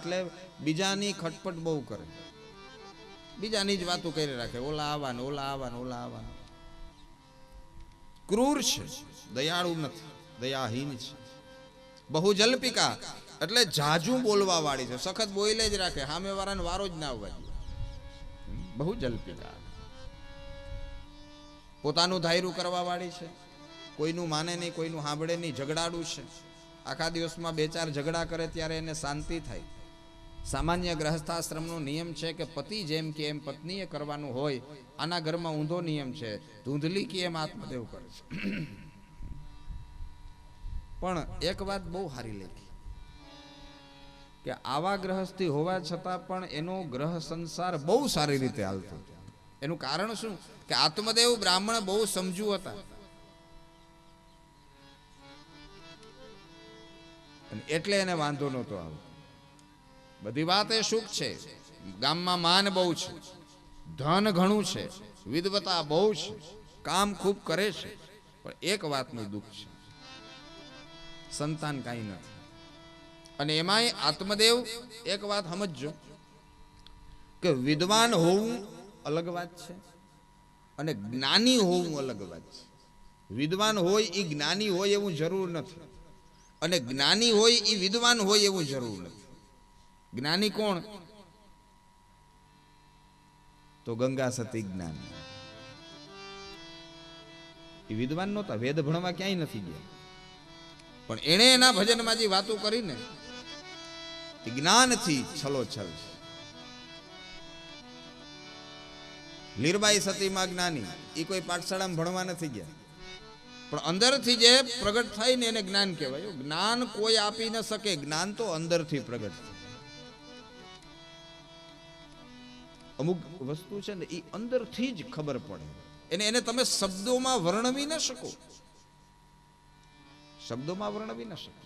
એટલે બીજાની ખટપટ બહુ કરે. બીજાની જ વાતો કરી રાખે. ઓલા આવવાનું ઓલા આવવાનું ઓલા આવવાનું. ક્રૂર છે. દયાળુ નથી. દયાહીન છે. બહુ જલ્પિકા. એટલે જાજુ બોલવા વાળી છે. સખત બોલે જ રાખે. સામે વાળાને વારો જ ના આવવા બહુ જલ્પિકા. પોતાનું ધાયરું કરવા વાળી છે. કોઈનું માને નહીં, કોઈનું સાંભળે નહીં. ઝઘડાડું છે. આખા દિવસમાં બે ચાર ઝઘડા કરે ત્યારે એને શાંતિ થાય. સામાન્ય ગ્રહસ્થાશ્રમનો નિયમ છે કે પતિ જેમ કે એમ પત્નીએ કરવાનું હોય, આના ઘરમાં ઊંધો નિયમ છે. ધૂંધલી કે એમ આત્મદેવ કરે છે. પણ એક વાત બહુ સારી લેખી. કે આવા ગ્રહસ્થી હોવા છતાં પણ એનો ગ્રહ સંસાર બહુ સારી રીતે હાલતો એનું કારણ શું? કે આત્મદેવ બ્રાહ્મણ બહુ સમજુ હતા. એટલે એને વાંધો નહોતો આવ્યો. બધી વાત એ સુખ છે. ગામમાં માન બહુ છે. ધન ઘણું છે. વિદવતા બહુ છે. કામ ખૂબ કરે છે. પણ એક વાતનું દુઃખ છે. સંતાન કાંઈ નથી. અને એમાંય આત્મદેવ એક વાત સમજજો કે વિદ્વાન હોવું અલગ વાત છે અને જ્ઞાની હોવું અલગ વાત છે. વિદ્વાન હોય એ જ્ઞાની હોય એવું જરૂર નથી. અને જ્ઞાની હોય એ વિદ્વાન હોય એવું જરૂર નથી. જ્ઞાની કોણ? તો ગંગા સતી જ્ઞાન. એ વિદ્વાન નહોતા, વેદ ભણવા ક્યાંય નથી ગયા. પણ એણે એના ભજનમાં જે વાતો કરીને જ્ઞાનથી છલો છલ છે. લીરબાઈ સતીમાં જ્ઞાની, એ કોઈ પાઠશાળામાં ભણવા નથી ગયા. પણ અંદરથી જે પ્રગટ થાય ને એને જ્ઞાન કહેવાય. જ્ઞાન કોઈ આપી ન શકે, જ્ઞાન તો અંદરથી પ્રગટ થાય. અમુક વસ્તુ છે ને એ અંદરથી જ ખબર પડે. એને એને તમે શબ્દોમાં વર્ણવી ન શકો. શબ્દોમાં વર્ણવી ન શકો.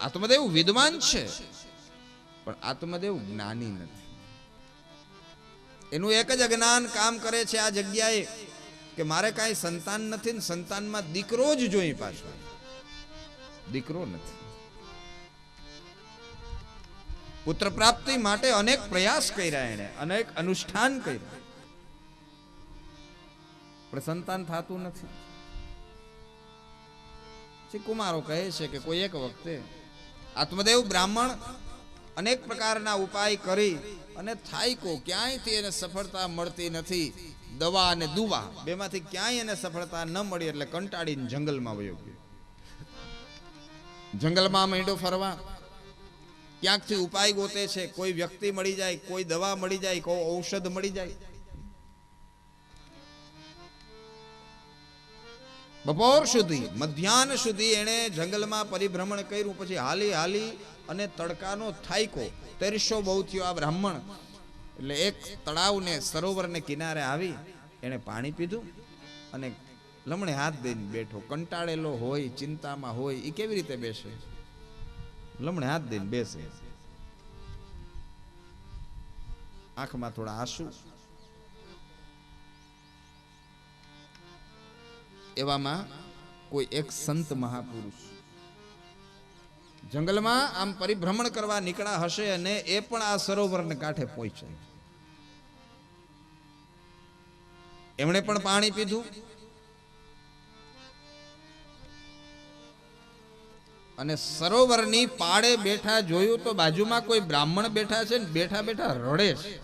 આત્મદેવ વિદ્વાન છે, પણ આત્મદેવ જ્ઞાની નથી. એનું એક જ અજ્ઞાન કામ કરે છે આ જગ્યાએ, કે મારે કાંઈ સંતાન નથી ને સંતાનમાં દીકરો જ જોઈ પાછો. દીકરો નથી. પુત્ર પ્રાપ્તિ માટે અનેક પ્રયાસ કર્યા એણે, અનેક અનુષ્ઠાન કર્યા. પણ સંતાન થતું નથી. કુમારો કહે છે કે કોઈ એક વખતે આત્મદેવ બ્રાહ્મણ અનેક પ્રકારના ઉપાય કરી અને થાયકો ક્યાંયથી એને સફળતા મળતી નથી, દવા અને દુવા, બેમાંથી ક્યાંય એને સફળતા ન મળી એટલે કંટાળીને જંગલમાં વયો ગયો. જંગલમાં માંડ્યો ફરવા ક્યાંકથી ઉપાય ગોતે છે, કોઈ વ્યક્તિ મળી જાય, કોઈ દવા મળી જાય, કોઈ ઔષધ મળી જાય. બપોર સુધી, મધ્યાહન સુધી એણે જંગલમાં પરિભ્રમણ કર્યું, પછી હાલી હાલી અને તડકાનો થાયકો, તેરસો બહુ થયો આ બ્રાહ્મણ. એટલે એક તળાવને, સરોવરને કિનારે આવી, એણે પાણી પીધું અને લમણે હાથ દઈને બેઠો. કંટાળેલો હોય, ચિંતામાં હોય એ કેવી રીતે બેસે? લમણે હાથ દઈને બેસે. આંખમાં થોડા આંસુ. એવામાં કોઈ એક સંત મહાપુરુષ. જંગલમાં આમ પરિભ્રમણ કરવા નીકળ્યા હશે અને એ પણ આ સરોવરને કાંઠે પહોંચ્યા એમણે પણ પાણી પીધું. અને સરોવરની પાળે બેઠા જોયું તો બાજુમાં કોઈ બ્રાહ્મણ બેઠા છે ને બેઠા બેઠા રડે છે.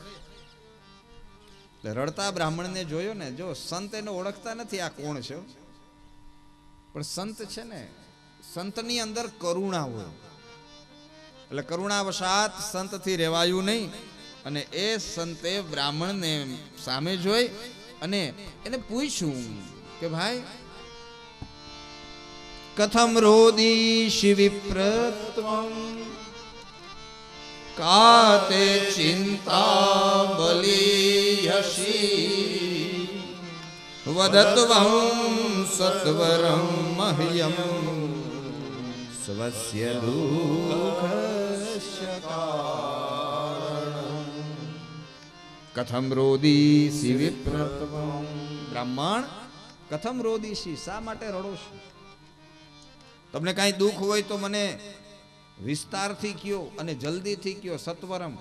રડતા બ્રાહ્મણને જોયો ને, જો સંત એને ઓળખતા નથી આ કોણ છે પણ સંત છે ને, સંતની અંદર કરુણા હોય. એટલે કરુણાવશાત સંતથી રહેવાયું નહીં અને એ સંતે બ્રાહ્મણને સામે જોઈ અને એને પૂછ્યું કે ભાઈ કથમ રોદીશિ વિપ્રત્વમ કાતે ચિંતા બલિયસી વદત્વં સત્વરં મહ્યમ સ્વસ્ય દુઃખસ્ય. કથમ રોદીસી વિપ્રત્વમ બ્રાહ્મણ કથમ રોદીશી શા માટે રડો છો? તમને કાંઈ દુઃખ હોય તો મને વિસ્તારથી કયો અને જલ્દીથી કયો સત્વરમ.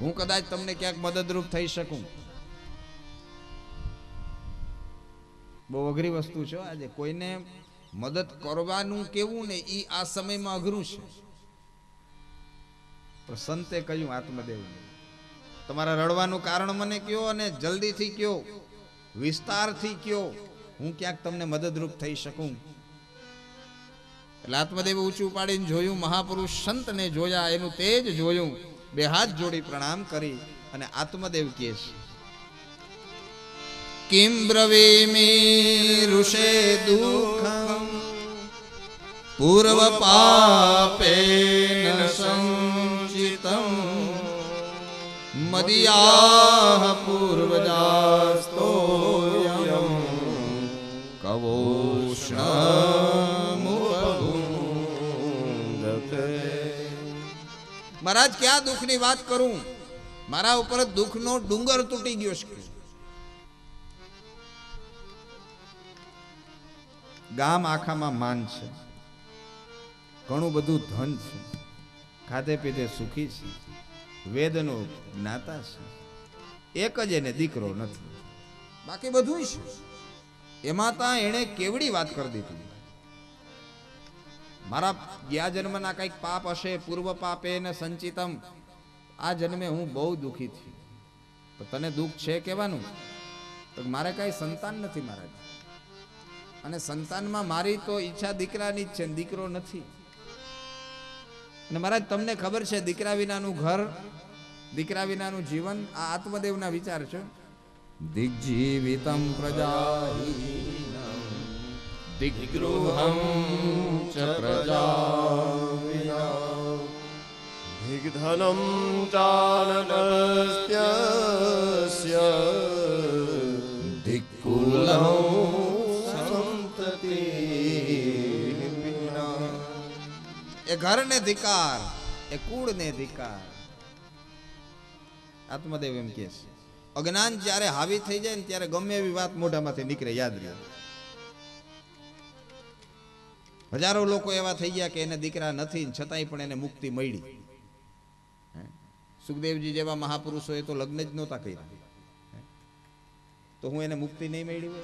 હું કદાચ તમને ક્યાંક મદદરૂપ થઈ શકું. બહુ અઘરી વસ્તુ છે આજે. કોઈને મદદ કરવાનું કેવું ને એ આ સમયમાં અઘરું છે. પણ સંતે કહ્યું આત્મદેવ તમારા રડવાનું કારણ મને કયો અને જલ્દીથી કયો, વિસ્તારથી કયો હું ક્યાંક તમને મદદરૂપ થઈ શકું? એટલે આત્મદેવ ઊંચું પાડીને જોયું, મહાપુરુષ સંતને જોયા, એનું તેજ જોયું, બે હાથ જોડી પ્રણામ કરી અને આત્મદેવ કહે છે, કિમ બ્રવીમી ઋષે દુઃખમ? પૂર્વ પાપે સંચિતમ મદિયા પૂર્વજાસ્તોયમ મહારાજ, ક્યાં દુઃખની વાત કરું? મારા ઉપર દુઃખનો ડુંગર તૂટી ગયો છે. ગામ આખામાં માન છે. ઘણું બધું ધન છે. ખાધે પીધે સુખી છે. વેદનો જ્ઞાતા છે. એક જ એને દીકરો નથી. બાકી બધું છે. એમાં તા એણે કેવડી વાત કરી દીધી? મારા ગયા જન્મના કંઈક પાપ હશે, પૂર્વ પાપે ને સંચિતમ. આ જન્મે હું બહુ દુઃખી છું. તો તને દુઃખ છે કહેવાનું? તો મારે કાંઈ સંતાન નથી મહારાજ અને સંતાનમાં મારી તો ઈચ્છા દીકરાની જ છે, દીકરો નથી. અને મહારાજ, તમને ખબર છે દીકરા વિનાનું ઘર, દીકરા વિનાનું જીવન, આ આત્મદેવના વિચાર છે. દિગ્જીવિતમ પ્રજાહીનમ દિગ્ગૃહમ ચ પ્રજા दिग्धनं चाननस्त्यस्य દિક્કુલમ सन्तति એ ઘરને ધિકાર એ કુળને ધિકાર આત્મદેવ એમ કહે છે અજ્ઞાન જ્યારે હાવી થઈ જાય ને ત્યારે ગમે એવી વાત મોઢામાંથી નીકળે યાદ રહે હજારો લોકો એવા થઈ ગયા કે એને દીકરા નથી છતાંય પણ એને મુક્તિ મળી? સુખદેવજી જેવા મહાપુરુષોએ તો લગ્ન જ નહોતા કર્યા? તો હું એને મુક્તિ નહીં મળી હોય?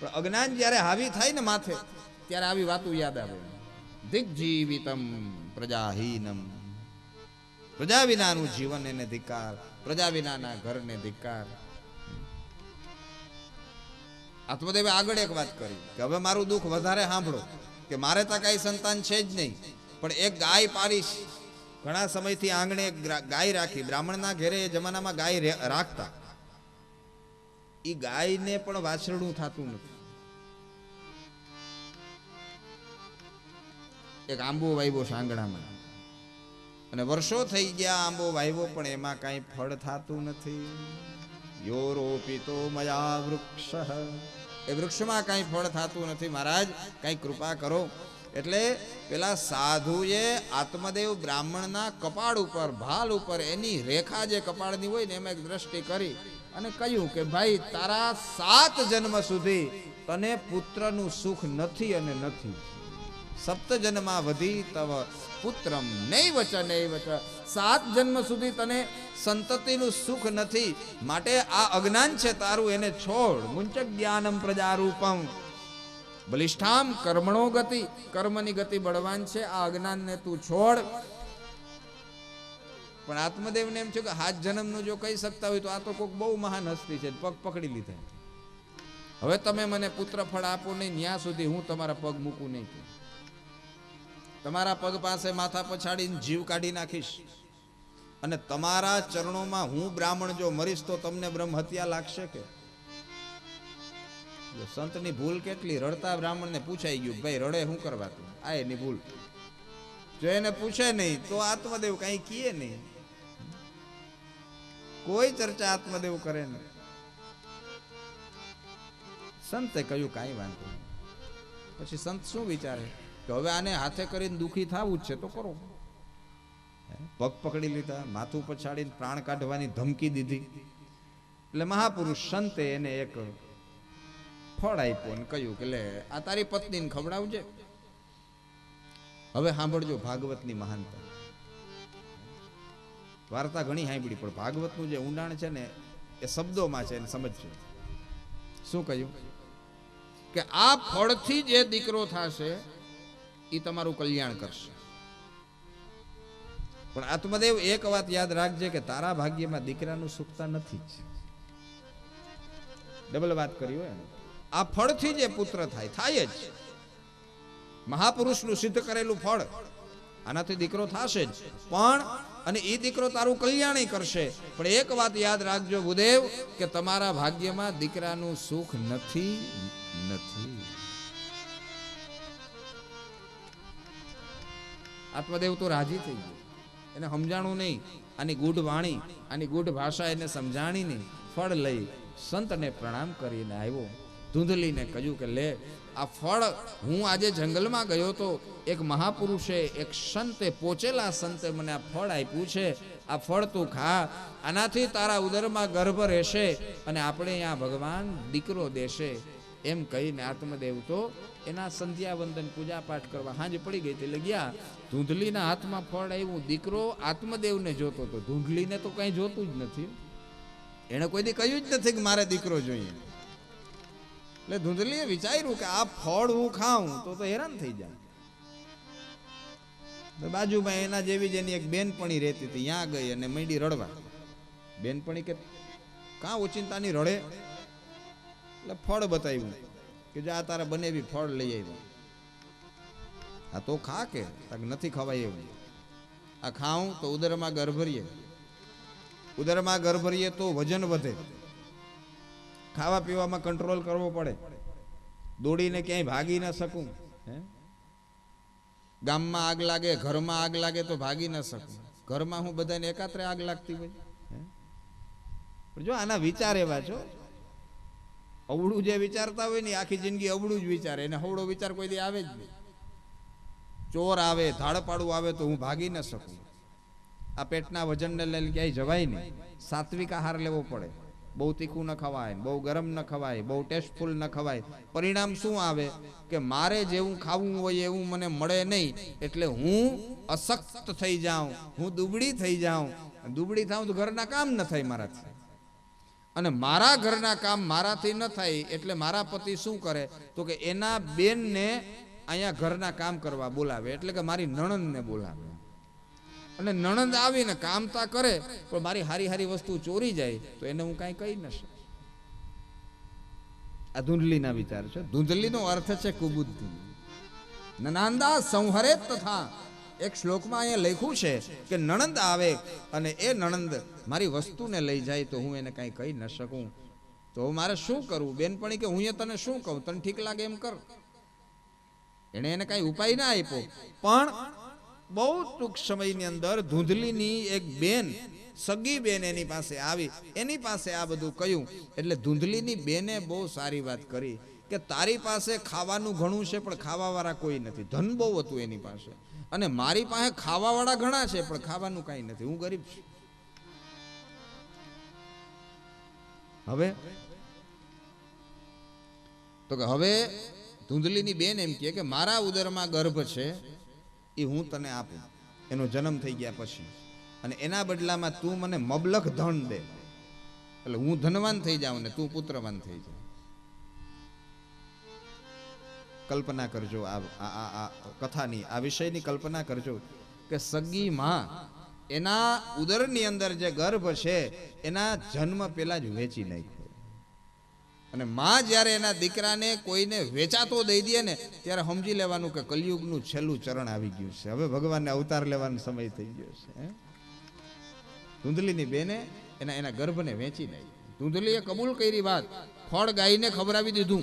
પણ અજ્ઞાન જ્યારે હાવી થાય ને માથે, ત્યારે આવી વાતો યાદ આવે. દિગ્જીવિતમ પ્રજાહીનમ. પ્રજા વિનાનું જીવન એને ધિકાર, પ્રજા વિનાના ઘરને ધિકાર. આત્મદેવે આગળ એક વાત કરી, કે હવે મારું દુઃખ વધારે સાંભળો. કે મારે તો કાંઈ સંતાન છે જ નહીં, પણ એક ગાય પાડીશ. ઘણા સમયથી આંગણે ગાય રાખી, બ્રાહ્મણના ઘેરે જમાનામાં ગાય રાખતા. એ ગાયને પણ વાછરડું થતું નથી. એક આંબો વાવ્યો સાંગણામાં. અને વર્ષો થઈ ગયા આંબો વાવ્યો પણ એમાં કાંઈ ફળ થતું નથી. યો રોપિતો મયા વૃક્ષ. એ વૃક્ષમાં કાંઈ ફળ થતું નથી મહારાજ, કાંઈ કૃપા કરો. એટલે પેલા સાધુએ આત્મદેવ બ્રાહ્મણના કપાળ ઉપર, ભાલ ઉપર, એની રેખા જે કપાળની હોય ને એમાં એક દ્રષ્ટિ કરી અને કહ્યું કે, ભાઈ, તારા સાત જન્મ સુધી તને પુત્રનું સુખ નથી અને નથી. સપ્ત જન્મા વધી તવ પુત્રમ નૈવ ચ નૈવ ચ. સાત જન્મ સુધી તને સંતતિનું સુખ નથી. માટે આ અજ્ઞાન છે તારું, એને છોડ. મુંચક જ્ઞાનમ પ્રજારૂપમ. બલિષ્ઠામ કર્મણો ગતિ. કર્મની ગતિ બળવાન છે. આ અજ્ઞાનને તું છોડ. પણ આત્મદેવને એમ છે કે હાથ જન્મનું જો કહી શકતા હોય તો આ તો કોઈક બહુ મહાન હસ્તી છે. પગ પકડી લીધા. હવે તમે મને પુત્ર ફળ આપો નહીં ત્યાં સુધી હું તમારા પગ મૂકું નહીં. તમારા પગ પાસે માથા પછાડીને જીવ કાઢી નાખીશ. અને તમારા ચરણોમાં હું બ્રાહ્મણ જો મરીશ તો તમને બ્રહ્મ હત્યા લાગશે કે? સંતની ભૂલ કેટલી રડતા બ્રાહ્મણને પૂછાઈ ગયું, ભાઈ, રડે શું કરવા તું? આ એની ભૂલ. જો એને પૂછે નહીં, તો આત્મદેવ કઈ કીએ નહીં. કોઈ ચર્ચા આત્મદેવ કરે નહીં. સંતે કહ્યું, કાંઈ વાંધો. પછી સંત શું વિચારે? કે હવે આને હાથે કરીને દુઃખી થવું જ છે, તો કરો. પગ પકડી લીધા, માથું પછાડીને પ્રાણ કાઢવાની ધમકી દીધી. એટલે મહાપુરુષ સંતે એને એક ફળ આપ્યું અને કહ્યું કે લે, આ તારી પત્નીને ખવડાવજે. હવે સાંભળજો ભાગવતની મહાનતા. વાર્તા ઘણી સાંભળી, પણ ભાગવતનું જે ઊંડાણ છે ને, એ શબ્દોમાં છે એને સમજજો. શું કહ્યું? કે આ ફળથી જે દીકરો થશે એ તમારું કલ્યાણ કરશે. પણ આત્મદેવ એક વાત યાદ રાખજે કે તારા ભાગ્યમાં દીકરાનું સુખતા નથી જ. ડબલ વાત કરી હોય આ ફળથી જે પુત્ર થાય થાય જ. મહાપુરુષનું સિદ્ધ કરેલું ફળ, આનાથી દીકરો થશે જ. પણ, અને એ દીકરો તારું કલ્યાણ કરશે. પણ એક વાત યાદ રાખજો ભૂદેવ, કે તમારા ભાગ્યમાં દીકરાનું સુખ નથી નથી. આત્મદેવ તો રાજી થઈ ગયો. એને સમજાણું નહીં. આની ગૂઢ વાણી, આની ગુઢ ભાષા એને સમજાણીને ફળ લઈ સંતને પ્રણામ કરીને આવ્યો. ધૂંધલીને કહ્યું કે, લે, આ ફળ હું આજે જંગલમાં ગયો તો એક મહાપુરુષે એક સંતે, પોચેલા સંતે મને આ ફળ આપ્યું છે. આ ફળ તું ખા. આનાથી તારા ઉદરમાં ગર્ભ રહેશે અને આપણે અહીંયા ભગવાન દીકરો દેશે. એમ કહીને આત્મદેવ તો એના સંધ્યા વંદન પૂજા પાઠ કરવા હાંજ પડી ગઈ એટલે ગયા. ધૂંધલીના હાથમાં ફળ આવ્યું. દીકરો આત્મદેવને જોતો તો ધૂંધલીને તો કઈ જોતું જ નથી. એણે કોઈ દી કહ્યું જ નથી કે મારે દીકરો જોઈએ. એટલે ધૂંધલીએ વિચાર્યું કે આ ફળ હું ખાઉં, તો તો હેરાન થઈ જાય. બાજુમાં એના જેવી જ એની એક બેનપણી રહેતી હતી. ત્યાં ગઈ અને મંડી રડવા. બેનપણી કે, કાં ઓચિંતાની રડે? એટલે ફળ બતાવ્યું. કે જો આ બને બી ફળ લઈ આવ્યો. આ તો ખા કે નથી ખવાય એવું. આ ખાઉં તો ઉદરમાં ગર્ભરીએ. ઉદરમાં ગર્ભરીએ તો વજન વધે. ખાવા પીવામાં કંટ્રોલ કરવો પડે. દોડીને ક્યાંય ભાગી ન શકું, હે? ગામમાં આગ લાગે, ઘરમાં આગ લાગે તો ભાગી ન શકું. ઘરમાં હું બધાને એકાત્રે આગ લાગતી હોય? જો આના વિચાર એવા છો અવળું જે વિચારતા હોય ને આખી જિંદગી અવળું જ વિચારે. એને હવળો વિચાર કોઈ દી આવે જ નહીં. ચોર આવે ધાડપાડું આવે તો હું ભાગી ન શકું. આ પેટના વજનને લઈને ક્યાંય જવાય નહીં. સાત્વિક આહાર લેવો પડે. બહુ તીખું ન ખવાય, બહુ ગરમ ન ખવાય, બહુ ટેસ્ટફુલ ન ખવાય. પરિણામ શું આવે? કે મારે જેવું ખાવું હોય એવું મને મળે નહીં, એટલે હું અશક્ત થઈ જાઉં, હું દુબળી થઈ જાઉં. દુબળી થાઉં તો ઘરના કામ ન થાય મારાથી. અને મારા ઘરના કામ મારાથી ન થાય એટલે મારા પતિ શું કરે? તો કે એના બેનને અહીંયા ઘરના કામ કરવા બોલાવે. એટલે કે મારી નણંદને બોલાવે. અને નણંદ આવીને કામતા કરે, પણ મારી હારી હારી વસ્તુ ચોરી જાય, તો એને હું કાંઈ કહી ન શકું. આ ધૂંધલીના વિચાર છે. ધૂંધલીનો અર્થ છે કુબુદ્ધિ. નનાંદા સંહરે તથા એક શ્લોકમાં અહીંયા લખ્યું છે કે નણંદ આવે અને એ નણંદ મારી વસ્તુને લઈ જાય તો હું એને કાંઈ કહી ન શકું. તો મારે શું કરવું? બેનપણી કે હું એ તને શું કહું? તને ઠીક લાગે એમ કર. એણે એને કાંઈ ઉપાય ના આપ્યો. પણ બહુ ટૂંક સમયની અંદર ધૂંધલીની એક બેન, સગી બેન એની પાસે આવી. એની પાસે આ બધું કહ્યું. એટલે ધૂંધલીની બેને બહુ સારી વાત કરી કે તારી પાસે ખાવાનું ઘણું છે, પણ ખાવાવાળા કોઈ નથી. ધન બહુ હતું એની પાસે. અને મારી પાસે ખાવાવાળા ઘણા છે, પણ ખાવાનું કાંઈ નથી. હું ગરીબ છું. હવે? તો કે હવે ધૂંધલીની બેન એમ કહે કે મારા ઉદરમાં ગર્ભ છે, એ હું તને આપું. એનો જન્મ થઈ ગયા પછી. અને એના બદલામાં તું મને મબલખ ધન દે. એટલે હું ધનવાન થઈ જાઉં ને તું પુત્રવાન થઈ જા કલ્પના કરજો, આ કથાની, આ વિષયની કલ્પના કરજો કે સગી માં એના ઉદરની અંદર જે ગર્ભ છે, એના જન્મ પેલા જ વેચી નાખ્યો. અને માં જ્યારે એના દીકરાને કોઈને વેચાતો દઈ દે ને, ત્યારે સમજી લેવાનું કે કલયુગનું છેલ્લું ચરણ આવી ગયું છે. હવે ભગવાનને અવતાર લેવાનો સમય થઈ ગયો છે? ધૂંધલીની બેને એના એના ગર્ભને વેચી નાખી ધૂંધલીએ કબૂલ કરી વાત. ફળ ગાયને ખબરાવી દીધું.